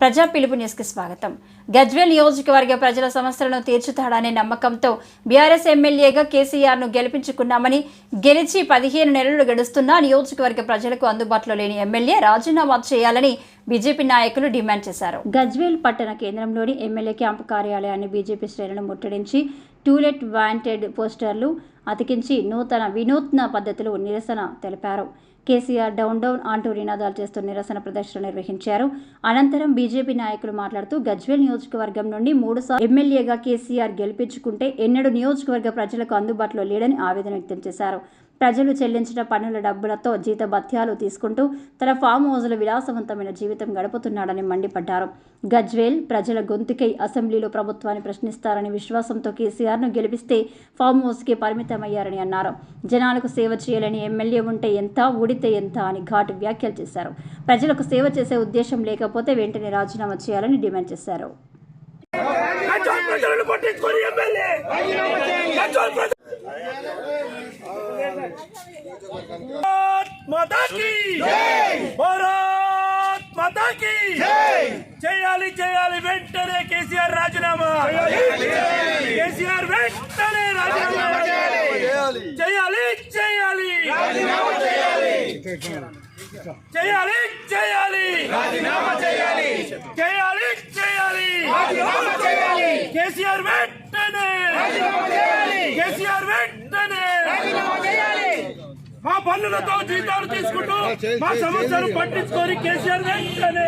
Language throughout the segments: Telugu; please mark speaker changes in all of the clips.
Speaker 1: ప్రజా పిలుపు న్యూస్కి స్వాగతం. గజ్వేల్ నియోజకవర్గ ప్రజల సమస్యలను తీర్చుతాడనే నమ్మకంతో బీఆర్ఎస్ ఎమ్మెల్యేగా కేసీఆర్ను గెలిపించుకున్నామని గెలిచి పదిహేను నెలలు గడుస్తున్నా నియోజకవర్గ ప్రజలకు అందుబాటులో లేని ఎమ్మెల్యే రాజీనామా చేయాలని బీజేపీ నాయకులు డిమాండ్ చేశారు. గజ్వేల్ పట్టణ కేంద్రంలోని ఎమ్మెల్యే క్యాంపు కార్యాలయాన్ని బీజేపీ శ్రేణులు ముట్టడించి టూలెట్ వాంటెడ్ పోస్టర్లు అతికించి నూతన వినూత్న పద్ధతిలో నిరసన తెలిపారు. కేసీఆర్ డౌన్ డౌన్ అంటూ నినాదాలు చేస్తూ నిరసన ప్రదర్శన నిర్వహించారు. అనంతరం బీజేపీ నాయకులు మాట్లాడుతూ గజ్వేల్ నియోజకవర్గం నుండి మూడు సార్లు ఎమ్మెల్యేగా కేసీఆర్ గెలిపించుకుంటే ఎన్నడూ నియోజకవర్గ ప్రజలకు అందుబాటులో లేడని ఆవేదన వ్యక్తం చేశారు. ప్రజలు చెల్లించిన పన్నుల డబ్బులతో జీతభత్యాలు తీసుకుంటూ తన ఫామ్ హౌజ్లో విలాసవంతమైన జీవితం గడుపుతున్నాడని మండిపడ్డారు. గజ్వేల్ ప్రజల గొంతుకై అసెంబ్లీలో ప్రభుత్వాన్ని ప్రశ్నిస్తారని విశ్వాసంతో కేసీఆర్ను గెలిపిస్తే ఫామ్ హౌస్కి పరిమితమయ్యారని అన్నారు. జనాలకు సేవ చేయాలని ఎమ్మెల్యే ఉంటే ఎంత ఊడితే ఎంత అని ఘాటు వ్యాఖ్యలు చేశారు. ప్రజలకు సేవ చేసే ఉద్దేశం లేకపోతే వెంటనే రాజీనామా చేయాలని డిమాండ్ చేశారు.
Speaker 2: గజ్వేల్ ప్రజలను పట్టించుకొని ఎమ్మెల్యే గజ్వేల్ ప్రజ- భారత్ మాతా కీ భారత్ మాతా కీ చేయాలి చేయాలి వెంటనే కేసీఆర్ రాజీనామా కేసీఆర్ వెంటనే రాజీనామా చేయాలి చేయాలి చేయాలి చేయాలి చేయాలి చేయాలి కేసీఆర్ వెంటనే కేసీఆర్ వెంటనే మా పన్నులతో జీతాలు తీసుకుంటూ మా సమస్యలు పట్టించుకొని కేసీఆర్ వెంటనే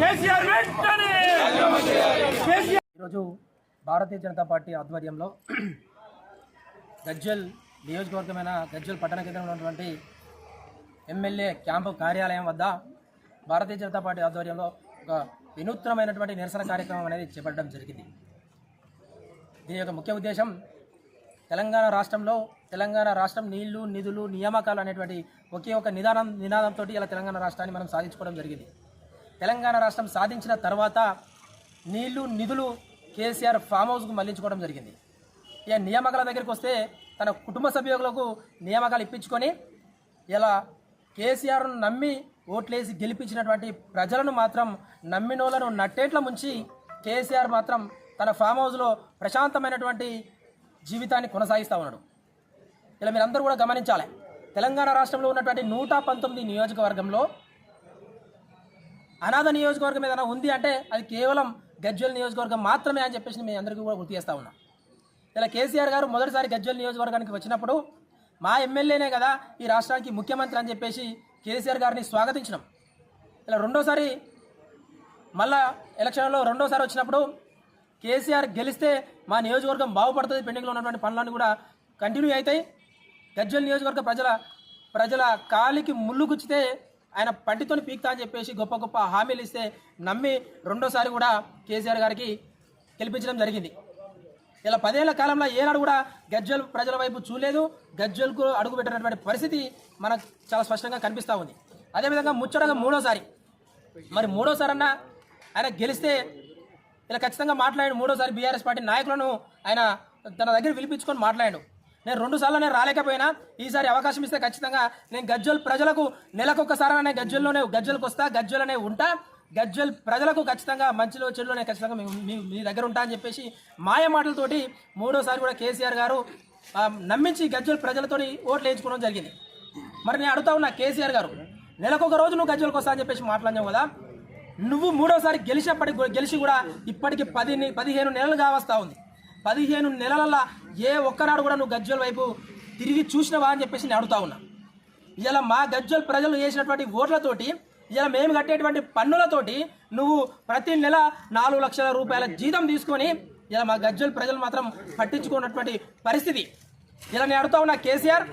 Speaker 2: కేసీఆర్ వెంటనే కేసీఆర్
Speaker 3: ఈరోజు భారతీయ జనతా పార్టీ ఆధ్వర్యంలో గజ్వెల్ నియోజకవర్గమైన గజ్వెల్ పట్టణ కేంద్రంలో ఉన్నటువంటి ఎమ్మెల్యే క్యాంపు కార్యాలయం వద్ద భారతీయ జనతా పార్టీ ఆధ్వర్యంలో ఒక వినూత్నమైనటువంటి నిరసన కార్యక్రమం అనేది చేపట్టడం జరిగింది. దీని యొక్క ముఖ్య ఉద్దేశం తెలంగాణ రాష్ట్రంలో తెలంగాణ రాష్ట్రం నీళ్ళు నిధులు నియామకాలు అనేటువంటి ఒకే ఒక నిదానం నినాదంతో ఇలా తెలంగాణ రాష్ట్రాన్ని మనం సాధించుకోవడం జరిగింది. తెలంగాణ రాష్ట్రం సాధించిన తర్వాత నీళ్ళు నిధులు కేసీఆర్ ఫామ్ హౌస్కు మళ్ళించుకోవడం జరిగింది. ఇక నియామకాల దగ్గరికి వస్తే తన కుటుంబ సభ్యులకు నియామకాలు ఇప్పించుకొని ఇలా కేసీఆర్ను నమ్మి ఓట్లేసి గెలిపించినటువంటి ప్రజలను మాత్రం నమ్మినోళ్ళను నట్టేట్ల ముంచి కేసీఆర్ మాత్రం తన ఫామ్ హౌస్లో ప్రశాంతమైనటువంటి జీవితాన్ని కొనసాగిస్తూ ఉన్నాడు. ఇలా మీరందరూ కూడా గమనించాలి. తెలంగాణ రాష్ట్రంలో ఉన్నటువంటి నూట పంతొమ్మిది నియోజకవర్గంలో అనాథ నియోజకవర్గం ఏదైనా ఉంది అంటే అది కేవలం గజ్వెల్ నియోజకవర్గం మాత్రమే అని చెప్పేసి మేము అందరికీ కూడా గుర్తు చేస్తా ఉన్నాం. ఇలా కేసీఆర్ గారు మొదటిసారి గజ్వెల్ నియోజకవర్గానికి వచ్చినప్పుడు మా ఎమ్మెల్యేనే కదా ఈ రాష్ట్రానికి ముఖ్యమంత్రి అని చెప్పేసి కేసీఆర్ గారిని స్వాగతించడం ఇలా రెండోసారి మళ్ళా ఎలక్షన్లో రెండోసారి వచ్చినప్పుడు కేసీఆర్ గెలిస్తే మా నియోజకవర్గం బాగుపడుతుంది పెండింగ్లో ఉన్నటువంటి పనులన్నీ కూడా కంటిన్యూ అవుతాయి. గజ్వెల్ నియోజకవర్గ ప్రజల ప్రజల కాలికి ముళ్ళు గుచ్చితే ఆయన పంటితోని పీక్తా అని చెప్పేసి గొప్ప గొప్ప హామీలు ఇస్తే నమ్మి రెండోసారి కూడా కేసీఆర్ గారికి గెలిపించడం జరిగింది. ఇలా పదేళ్ళ కాలంలో ఏనాడు కూడా గజ్వెల్ ప్రజల వైపు చూడలేదు. గజ్వెల్కు అడుగు పెట్టినటువంటి పరిస్థితి మనకు చాలా స్పష్టంగా కనిపిస్తూ ఉంది. అదేవిధంగా ముచ్చటగా మూడోసారి. మరి మూడోసారి అన్న ఆయన గెలిస్తే ఇలా ఖచ్చితంగా మాట్లాడాడు. మూడోసారి బీఆర్ఎస్ పార్టీ నాయకులను ఆయన తన దగ్గర పిలిపించుకొని మాట్లాడాడు. నేను రెండు సార్లు నేను రాలేకపోయినా ఈసారి అవకాశం ఇస్తే ఖచ్చితంగా నేను గజ్జల్ ప్రజలకు నెలకొకసారి నేను గజ్జల్లోనే గజ్వల్కి వస్తా గజ్జలనే ఉంటా. గజ్వల్ ప్రజలకు ఖచ్చితంగా మంచిలో చెడులోనే ఖచ్చితంగా మీ- మీ మీ దగ్గర ఉంటా అని చెప్పేసి మాయ మాటలతోటి మూడోసారి కూడా కేసీఆర్ గారు నమ్మించి గజ్వల్ ప్రజలతోని ఓట్లు వేయించుకోవడం జరిగింది. మరి నేను అడుగుతా ఉన్నా కేసీఆర్ గారు నెలకొక రోజు నువ్వు గజ్వల్కి వస్తా అని చెప్పేసి మాట్లాడినావు కదా నువ్వు మూడోసారి గెలిచినప్పటికి గెలిచి కూడా ఇప్పటికి పది పదిహేను నెలలు కావస్తా ఉంది. పదిహేను నెలల ఏ ఒక్కనాడు కూడా నువ్వు గజ్వల్ వైపు తిరిగి చూసినవా అని చెప్పేసి నేను అడుగుతా ఉన్నా. ఇలా మా గజ్వల్ ప్రజలు చేసినటువంటి ఓట్లతోటి ఇలా మేము కట్టేటువంటి పన్నులతోటి నువ్వు ప్రతి నెల నాలుగు లక్షల రూపాయల జీతం తీసుకొని ఇలా మా గజ్వల్ ప్రజలు మాత్రం పట్టించుకున్నటువంటి పరిస్థితి. ఇలా నేను అడుగుతా ఉన్నా కేసీఆర్.